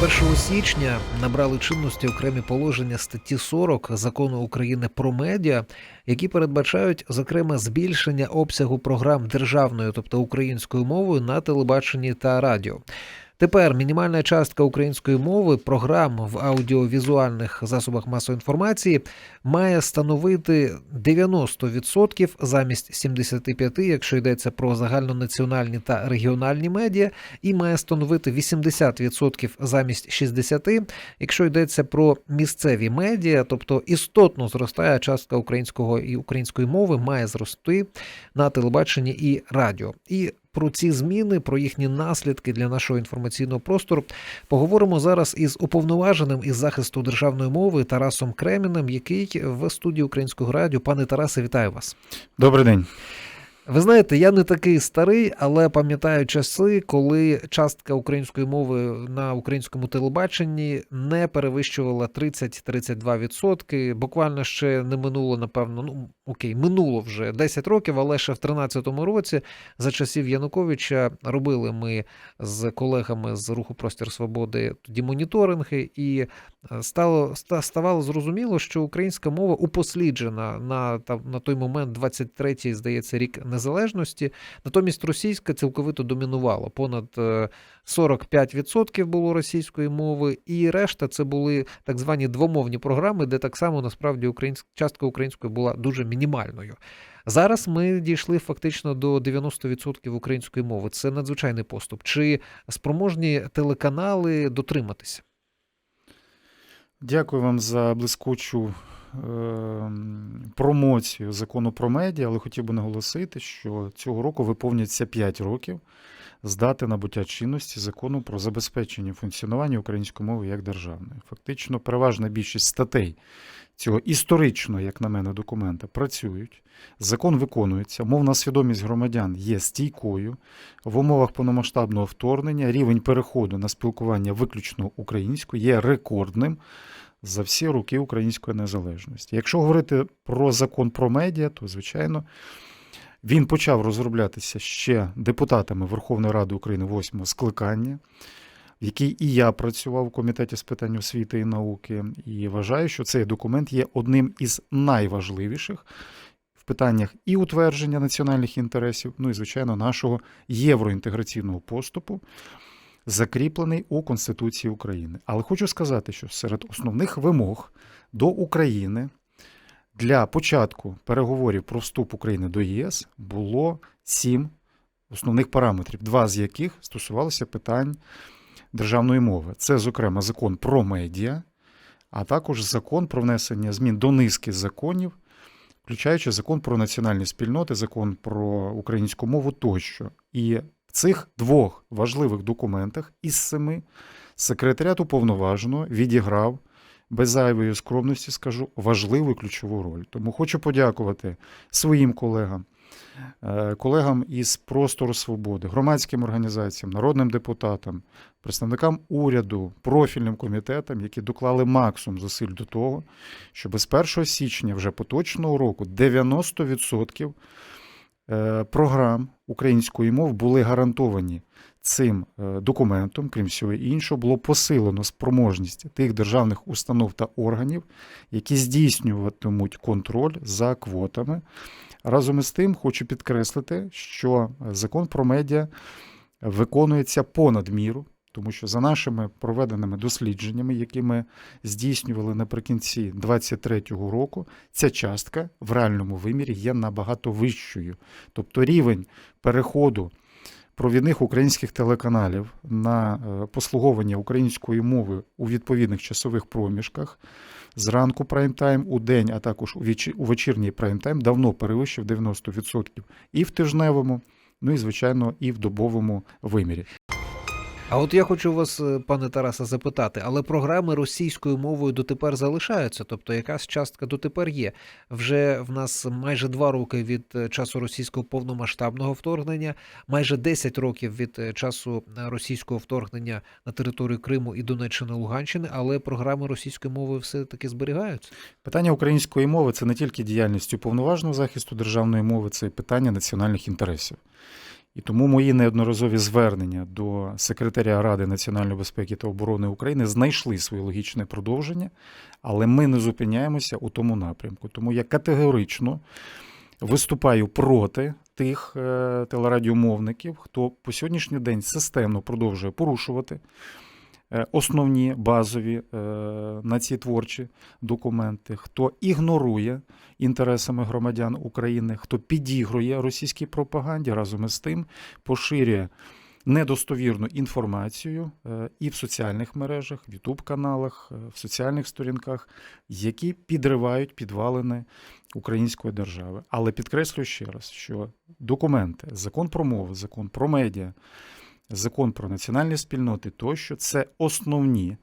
З 1 січня набрали чинності окремі положення статті 40 закону України про медіа, які передбачають зокрема збільшення обсягу програм державною, тобто українською мовою на телебаченні та радіо. Тепер мінімальна частка української мови програм в аудіовізуальних засобах масової інформації має становити 90% замість 75%, якщо йдеться про загальнонаціональні та регіональні медіа, і має становити 80% замість 60%, якщо йдеться про місцеві медіа, тобто істотно зростає частка українського і української мови має зрости на телебаченні і радіо. І про ці зміни, про їхні наслідки для нашого інформаційного простору поговоримо зараз із уповноваженим із захисту державної мови Тарасом Креміним, який в студії українського радіо. Пане Тарасе, вітаю вас. Добрий день. Ви знаєте, я не такий старий, але пам'ятаю часи, коли частка української мови на українському телебаченні не перевищувала 30-32%. Буквально ще не минуло, напевно, ну окей, минуло вже 10 років, але ще в 13-му році, за часів Януковича, робили ми з колегами з руху Простір Свободи тоді моніторинги, і е, стало ставало зрозуміло, що українська мова упосліджена на там на той момент, 23-й, здається, рік незалежності. Натомість російська цілковито домінувала. Понад е, 45% було російської мови, і решта це були так звані двомовні програми, де так само насправді українська частка української була дуже мінімальною. Зараз ми дійшли фактично до 90% української мови. Це надзвичайний поступ. Чи спроможні телеканали дотриматися? Дякую вам за блискучу е, промоцію закону про медіа, але хотів би наголосити, що цього року виповнюється 5 років з дати набуття чинності закону про забезпечення функціонування української мови як державної. Фактично, переважна більшість статей цього історичного, як на мене, документа працюють. Закон виконується, мовна свідомість громадян є стійкою. В умовах повномасштабного вторгнення рівень переходу на спілкування виключно українською є рекордним за всі роки української незалежності. Якщо говорити про закон про медіа, то звичайно. Він почав розроблятися ще депутатами Верховної Ради України восьмого скликання, в якій і я працював у комітеті з питань освіти і науки, і вважаю, що цей документ є одним із найважливіших в питаннях і утвердження національних інтересів, ну і, звичайно, нашого євроінтеграційного поступу, закріплений у Конституції України. Але хочу сказати, що серед основних вимог до України для початку переговорів про вступ України до ЄС було сім основних параметрів, два з яких стосувалися питань державної мови. Це, зокрема, закон про медіа, а також закон про внесення змін до низки законів, включаючи закон про національні спільноти, закон про українську мову тощо. І цих двох важливих документах із семи секретаріат уповноваженого відіграв без зайвої скромності скажу важливу і ключову роль. Тому хочу подякувати своїм колегам, е, колегам із простору свободи, громадським організаціям, народним депутатам, представникам уряду, профільним комітетам, які доклали максимум зусиль до того, щоб з 1 січня вже поточного року 90% е, програм української мови були гарантовані цим е, документом, крім всього іншого, було посилено спроможність тих державних установ та органів, які здійснюватимуть контроль за квотами. Разом із тим, хочу підкреслити, що закон про медіа виконується понад міру. Тому що за нашими проведеними дослідженнями, які ми здійснювали наприкінці 2023 року, ця частка в реальному вимірі є набагато вищою. Тобто рівень переходу провідних українських телеканалів на е, послуговування української мови у відповідних часових проміжках зранку прайм-тайм, у день, а також у вечі- у вечірній прайм-тайм давно перевищив 90% і в тижневому, ну і звичайно, і в добовому вимірі. А от я хочу вас, е, пане Тарасе, запитати, але програми російською мовою дотепер залишаються, тобто якась частка дотепер є. Вже в нас майже два роки від е, часу російського повномасштабного вторгнення, майже 10 років від е, часу російського вторгнення на територію Криму і Донеччини Луганщини, але програми російської мови все таки зберігаються. Питання української мови це не тільки діяльність уповноваженого захисту державної мови, це і питання національних інтересів. І тому мої неодноразові звернення до секретаря Ради національної безпеки та оборони України знайшли своє логічне продовження, але ми не зупиняємося у тому напрямку. Тому я категорично виступаю проти тих е, телерадіомовників, хто по сьогоднішній день системно продовжує порушувати основні базові е, націєтворчі документи, хто ігнорує інтересами громадян України, хто підігрує російській пропаганді, разом із тим поширює недостовірну інформацію е, і в соціальних мережах, в Ютуб-каналах, е, в соціальних сторінках, які підривають підвалини української держави. Але підкреслюю ще раз, що документи, закон про мову, закон про медіа, закон про національні спільноти тощо це основні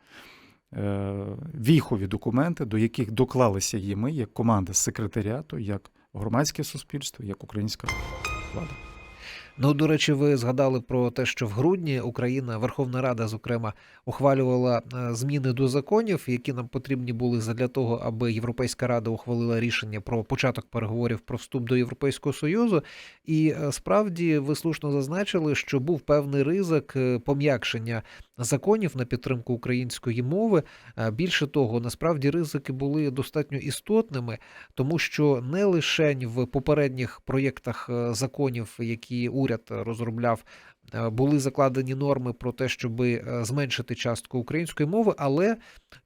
е, віхові документи, до яких доклалися і ми, як команда секретаріату, як громадське суспільство, як українська влада. Ну, до речі, ви згадали про те, що в грудні Україна, Верховна Рада, зокрема, ухвалювала е, зміни до законів, які нам потрібні були для того, аби Європейська Рада ухвалила рішення про початок переговорів про вступ до Європейського Союзу. І е, справді ви слушно зазначили, що був певний ризик е, пом'якшення законів на підтримку української мови. Більше того, насправді ризики були достатньо істотними, тому що не лише в попередніх проєктах законів, які уряд розробляв, е, були закладені норми про те, щоб зменшити частку української мови, але,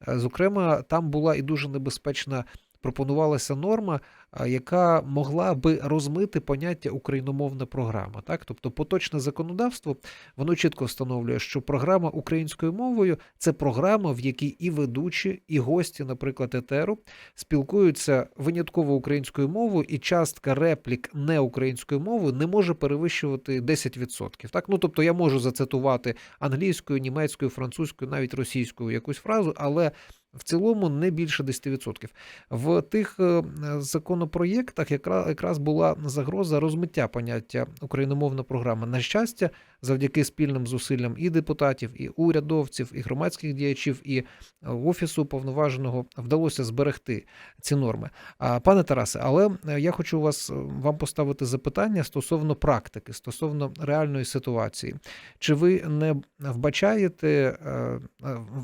е, зокрема, там була і дуже небезпечна. Пропонувалася норма, яка могла би розмити поняття україномовна програма. Так, тобто поточне законодавство воно чітко встановлює, що програма українською мовою це програма, в якій і ведучі, і гості, наприклад, етеру, спілкуються винятково українською мовою, і частка реплік не українською мовою не може перевищувати 10%. Так, ну тобто я можу зацитувати англійською, німецькою, французькою, навіть російською якусь фразу, але в цілому не більше 10%. В тих е, законопроєктах якраз, була загроза розмиття поняття україномовна програма. На щастя, завдяки спільним зусиллям і депутатів, і урядовців, і громадських діячів, і е, офісу повноваженого вдалося зберегти ці норми. А пане Тарасе, але е, я хочу вас вам поставити запитання стосовно практики, стосовно реальної ситуації. Чи ви не вбачаєте,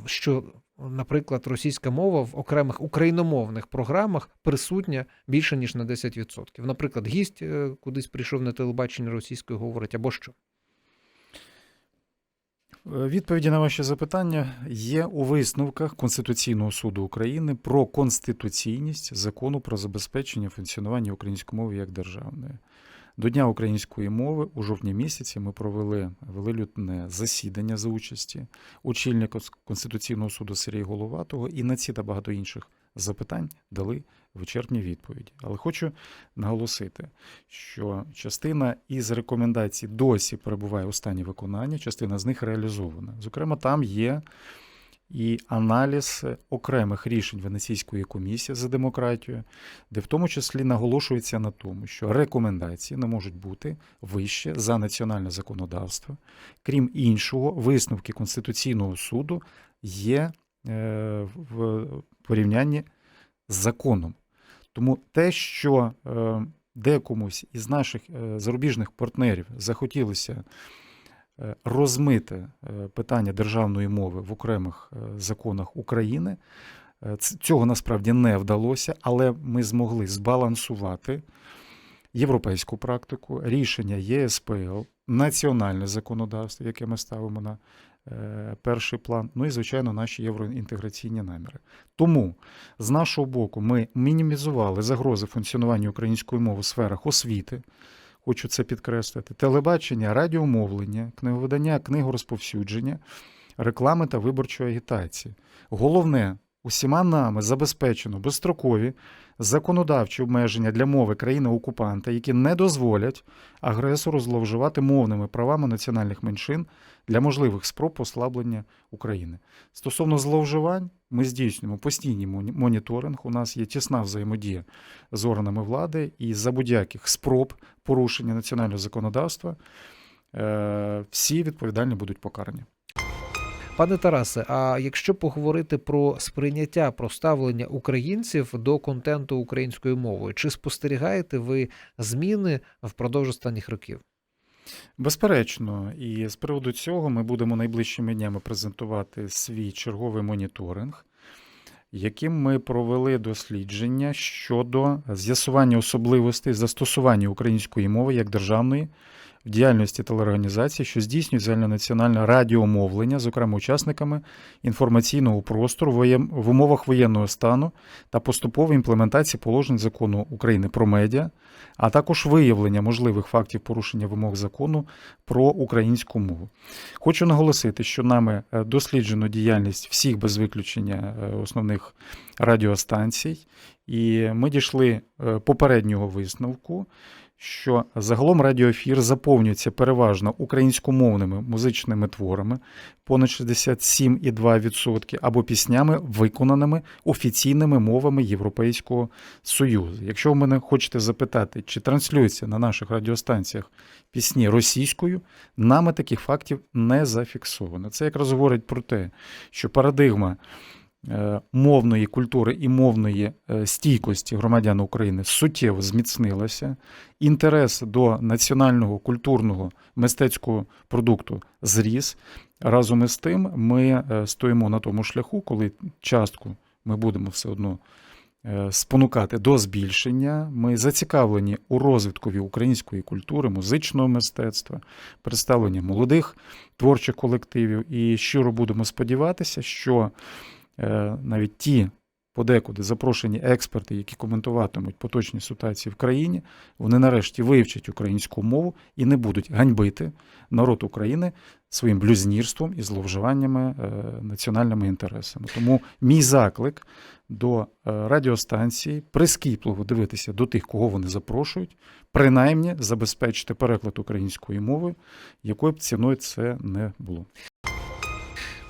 що наприклад, російська мова в окремих україномовних програмах присутня більше ніж на 10%. Наприклад, гість е, кудись прийшов на телебачення російською говорить або що. Е, Відповіді на ваші запитання є у висновках Конституційного суду України про конституційність закону про забезпечення функціонування української мови як державної. До Дня української мови у жовтні місяці ми провели велелюдне засідання за участі очільника Конституційного суду Сергія Головатого і на ці та багато інших запитань дали вичерпні відповіді. Але хочу наголосити, що частина із рекомендацій досі перебуває у стані виконання, частина з них реалізована. Зокрема, там є і аналіз окремих рішень Венеційської комісії за демократію, де в тому числі наголошується на тому, що рекомендації не можуть бути вище за національне законодавство. Крім іншого, висновки Конституційного суду є е, в порівнянні з законом. Тому те, що е, декомусь із наших е, зарубіжних партнерів захотілося е, розмити е, питання державної мови в окремих е, законах України, цього насправді не вдалося, але ми змогли збалансувати європейську практику, рішення ЄСПЛ, національне законодавство, яке ми ставимо на перший план, ну і, звичайно, наші євроінтеграційні наміри. Тому з нашого боку ми мінімізували загрози функціонування української мови в сферах освіти. Хочу це підкреслити: телебачення, радіомовлення, книговидання, книгорозповсюдження, реклами та виборчої агітації. Головне, усіма нами забезпечено безстрокові законодавчі обмеження для мови країни-окупанта, які не дозволять агресору зловживати мовними правами національних меншин для можливих спроб послаблення України. Стосовно зловживань, ми здійснюємо постійний моні- моніторинг. У нас є тісна взаємодія з органами влади, і за будь-яких спроб порушення національного законодавства е, всі відповідальні будуть покарані. Пане Тарасе, а якщо поговорити про сприйняття, про ставлення українців до контенту українською мовою, чи спостерігаєте ви зміни впродовж останніх років? Безперечно, і з приводу цього ми будемо найближчими днями презентувати свій черговий моніторинг, яким ми провели дослідження щодо з'ясування особливостей застосування української мови як державної в діяльності телеорганізацій, що здійснюють загальнонаціональне радіомовлення, зокрема учасниками інформаційного простору в умовах воєнного стану та поступової імплементації положень закону України про медіа, а також виявлення можливих фактів порушення вимог закону про українську мову. Хочу наголосити, що нами е, досліджено діяльність всіх без виключення е, основних радіостанцій, і ми дійшли е, попереднього висновку. Що загалом радіоефір заповнюється переважно українськомовними музичними творами, понад 67,2%, або піснями, виконаними офіційними мовами Європейського Союзу. Якщо ви мене хочете запитати, чи транслюються на наших радіостанціях пісні російською, нами таких фактів не зафіксовано. Це якраз говорить про те, що парадигма мовної культури і мовної е, стійкості громадян України суттєво зміцнилася. Інтерес до національного культурного мистецького продукту зріс. Разом із тим, ми е, стоїмо на тому шляху, коли частку ми будемо все одно е, спонукати до збільшення. Ми зацікавлені у розвиткові української культури, музичного мистецтва, представлення молодих творчих колективів. І щиро будемо сподіватися, що е, навіть ті подекуди запрошені експерти, які коментуватимуть поточні ситуації в країні, вони нарешті вивчать українську мову і не будуть ганьбити народ України своїм блюзнірством і зловживаннями е, національними інтересами. Тому мій заклик до е, радіостанції прискіпливо дивитися до тих, кого вони запрошують, принаймні забезпечити переклад української мови, якою б ціною це не було.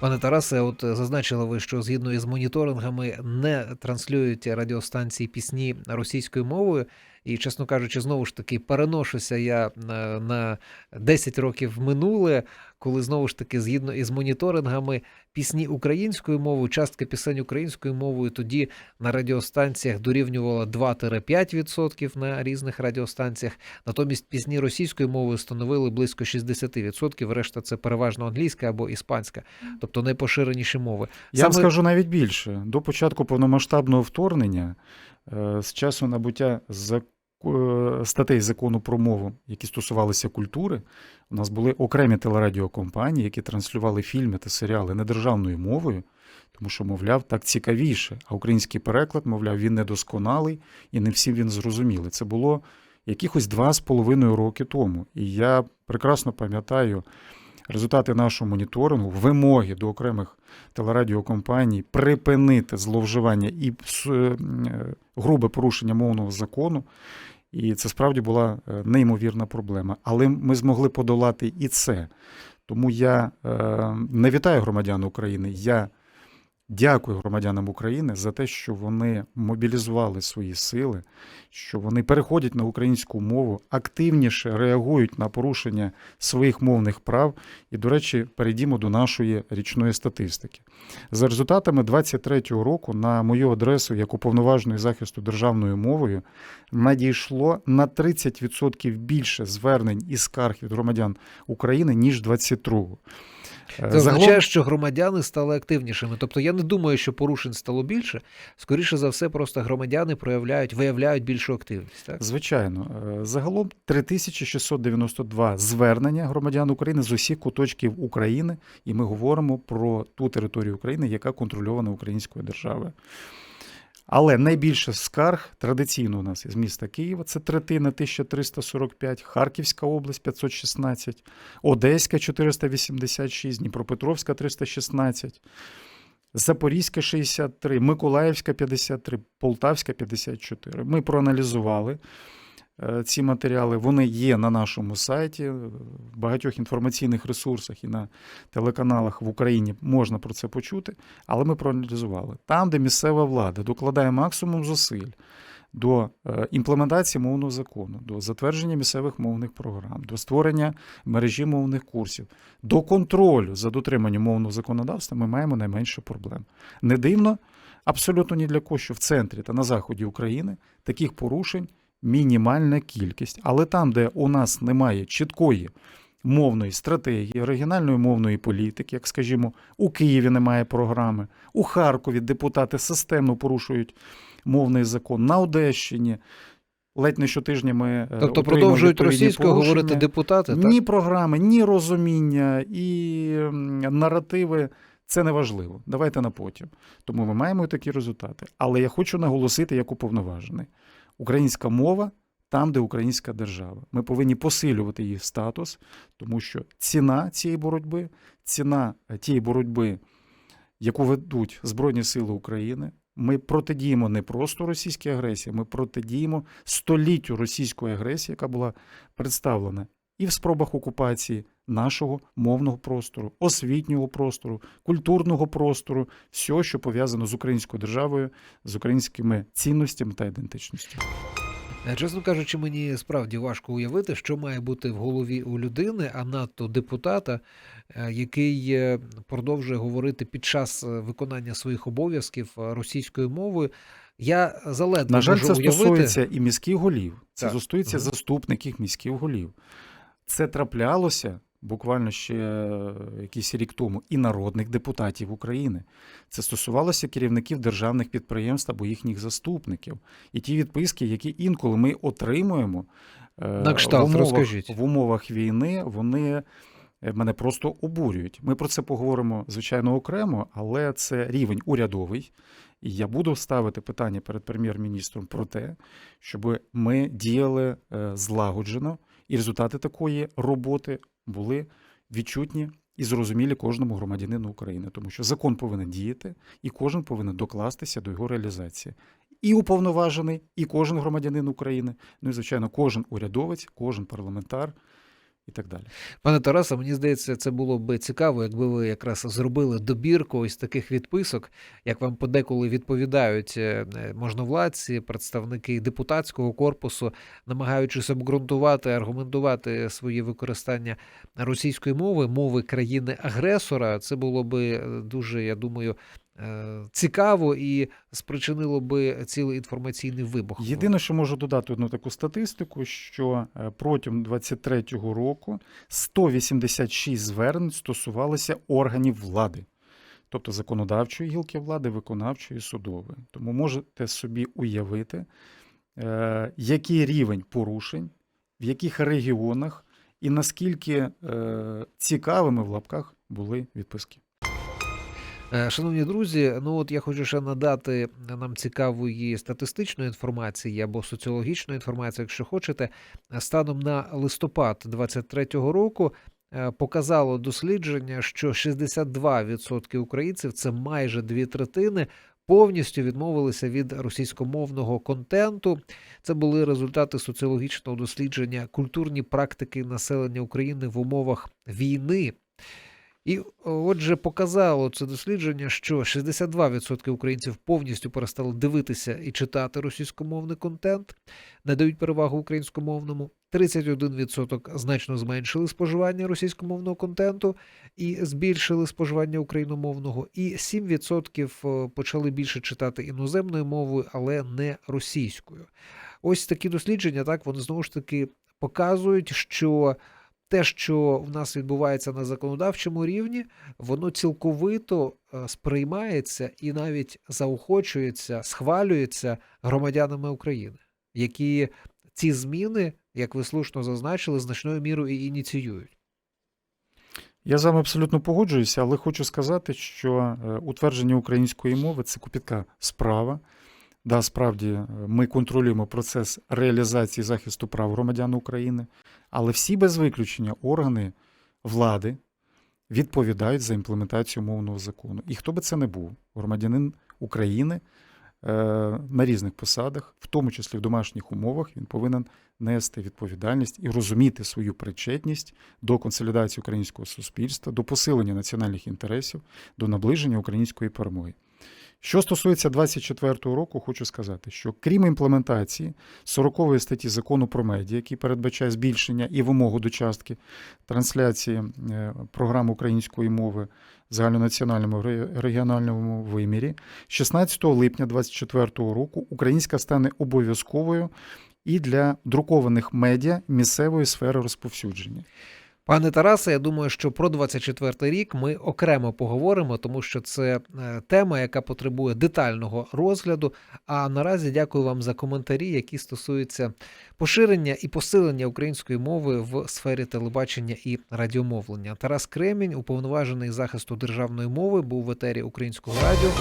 Пане Тарасе, от е, зазначили ви, що згідно із моніторингами не транслюють радіостанції пісні російською мовою. І, чесно кажучи, знову ж таки переношуся я на, на 10 років минуле, коли знову ж таки, згідно із моніторингами, пісні українською мовою, частка пісень українською мовою тоді на радіостанціях дорівнювала 2-5% на різних радіостанціях. Натомість пісні російською мовою становили близько 60%, решта це переважно англійська або іспанська, тобто найпоширеніші мови. Я вам скажу навіть більше. До початку повномасштабного вторгнення, е, з часу набуття зак- е, статей закону про мову, які стосувалися культури, у нас були окремі телерадіокомпанії, які транслювали фільми та серіали не державною мовою, тому що, мовляв, так цікавіше. А український переклад, мовляв, він недосконалий і не всім він зрозумілий. Це було якихось два з половиною роки тому. І я прекрасно пам'ятаю результати нашого моніторингу, вимоги до окремих телерадіокомпаній припинити зловживання і е, грубе порушення мовного закону. І це справді була е, неймовірна проблема. Але ми змогли подолати і це. Тому я е, не вітаю громадян України. Я дякую громадянам України за те, що вони мобілізували свої сили, що вони переходять на українську мову, активніше реагують на порушення своїх мовних прав. І, до речі, перейдімо до нашої річної статистики. За результатами 2023 року на мою адресу, як уповноваженої захисту державною мовою, надійшло на 30% більше звернень і скарг від громадян України, ніж 22 Це означає, що громадяни стали активнішими. Тобто я не думаю, що порушень стало більше. Скоріше за все, просто громадяни проявляють, виявляють більшу активність. Так? Звичайно, Е, загалом 3692 звернення громадян України з усіх куточків України, і ми говоримо про ту територію України, яка контрольована українською державою. Але найбільше скарг традиційно у нас із міста Києва це третина 1345, Харківська область 516, Одеська 486, Дніпропетровська 316, Запорізька 63, Миколаївська 53, Полтавська 54. Ми проаналізували ці матеріали. Вони є на нашому сайті, в багатьох інформаційних ресурсах і на телеканалах в Україні можна про це почути. Але ми проаналізували. Там, де місцева влада докладає максимум зусиль до е, імплементації мовного закону, до затвердження місцевих мовних програм, до створення мережі мовних курсів, до контролю за дотриманням мовного законодавства, ми маємо найменше проблем. Не дивно, абсолютно ні для кого, що в центрі та на заході України таких порушень мінімальна кількість. Але там, де у нас немає чіткої мовної стратегії, регіональної мовної політики, як скажімо, у Києві немає програми, у Харкові депутати системно порушують мовний закон, на Одещині. Ледь не щотижня ми е, Тобто продовжують російською говорити депутати, так? Ні програми, ні розуміння, і наративи це не важливо. Давайте на потім. Тому ми маємо такі результати. Але я хочу наголосити як уповноважений: українська мова там, де українська держава. Ми повинні посилювати її статус, тому що ціна цієї боротьби, ціна е, тієї боротьби, яку ведуть Збройні Сили України. Ми протидіємо не просто російській агресії, ми протидіємо століттю російської агресії, яка була представлена і в спробах окупації нашого мовного простору, освітнього простору, культурного простору, всього, що пов'язано з українською державою, з українськими цінностями та ідентичністю. Е, Чесно кажучи, мені справді важко уявити, що має бути в голові у людини, а надто депутата, е, який е, продовжує говорити під час виконання своїх обов'язків російською мовою. Я заледве На жаль, можу це уявити. стосується і міських голів, це Так. стосується заступників міських голів. Це траплялося буквально ще е, якийсь рік тому і народних депутатів України. Це стосувалося керівників державних підприємств або їхніх заступників. І ті відписки, які інколи ми отримуємо е, На кшталт, в, умовах, розкажіть. в умовах війни, вони е, мене просто обурюють. Ми про це поговоримо, звичайно, окремо, але це рівень урядовий. І я буду ставити питання перед прем'єр-міністром про те, щоб ми діяли злагоджено, і результати такої роботи були відчутні і зрозумілі кожному громадянину України, тому що закон повинен діяти, і кожен повинен докластися до його реалізації. І уповноважений, і кожен громадянин України, ну і звичайно, кожен урядовець, кожен парламентар і так далі. Пане Тарасе, мені здається, це було б цікаво, якби ви якраз зробили добірку ось таких відписок, як вам подеколи відповідають е, можновладці, представники депутатського корпусу, намагаючись обґрунтувати, аргументувати своє використання російської мови, мови країни-агресора. Це було би е, дуже, я думаю. Е, Цікаво і спричинило би цілий інформаційний вибух. Єдине, що можу додати одну таку статистику, що е, протягом 23-го року 186 звернень стосувалися органів влади, тобто законодавчої гілки влади, виконавчої, судової. Тому можете собі уявити, е, який рівень порушень, в яких регіонах і наскільки цікавими в лапках були відписки. Е, Шановні друзі, ну от я хочу ще надати нам цікавої статистичної інформації або соціологічної інформації, якщо хочете. Станом на листопад 23-го року е, показало дослідження, що 62% українців це майже дві третини. Повністю відмовилися від російськомовного контенту. Це були результати соціологічного дослідження культурні практики населення України в умовах війни. І отже, показало це дослідження, що 62% українців повністю перестали дивитися і читати російськомовний контент, надають перевагу українськомовному. 31% значно зменшили споживання російськомовного контенту і збільшили споживання україномовного, і 7% почали більше читати іноземною мовою, але не російською. Ось такі дослідження, так вони знову ж таки показують, що те, що в нас відбувається на законодавчому рівні, воно цілковито е, сприймається і навіть заохочується, схвалюється громадянами України, які ці зміни, як ви слушно зазначили, значною мірою і ініціюють. Я з вами абсолютно погоджуюся, але хочу сказати, що е, утвердження української мови це копітка справа. Да, справді е, ми контролюємо процес реалізації захисту прав громадян України, але всі без виключення органи влади відповідають за імплементацію мовного закону. І хто би це не був, громадянин України е, на різних посадах, в тому числі в домашніх умовах, він повинен нести відповідальність і розуміти свою причетність до консолідації українського суспільства, до посилення національних інтересів, до наближення української перемоги. Що стосується 24-го року, хочу сказати, що крім імплементації 40-ї статті закону про медіа, який передбачає збільшення і вимогу до частки трансляції е, програм української мови в загальнонаціональному регіональному вимірі, 16 липня 24-го року українська стане обов'язковою і для друкованих медіа місцевої сфери розповсюдження. Пане Тарасе, я думаю, що про 24 рік ми окремо поговоримо, тому що це е, тема, яка потребує детального розгляду. А наразі дякую вам за коментарі, які стосуються поширення і посилення української мови в сфері телебачення і радіомовлення. Тарас Кремінь, уповноважений захисту державної мови, був в етері українського радіо.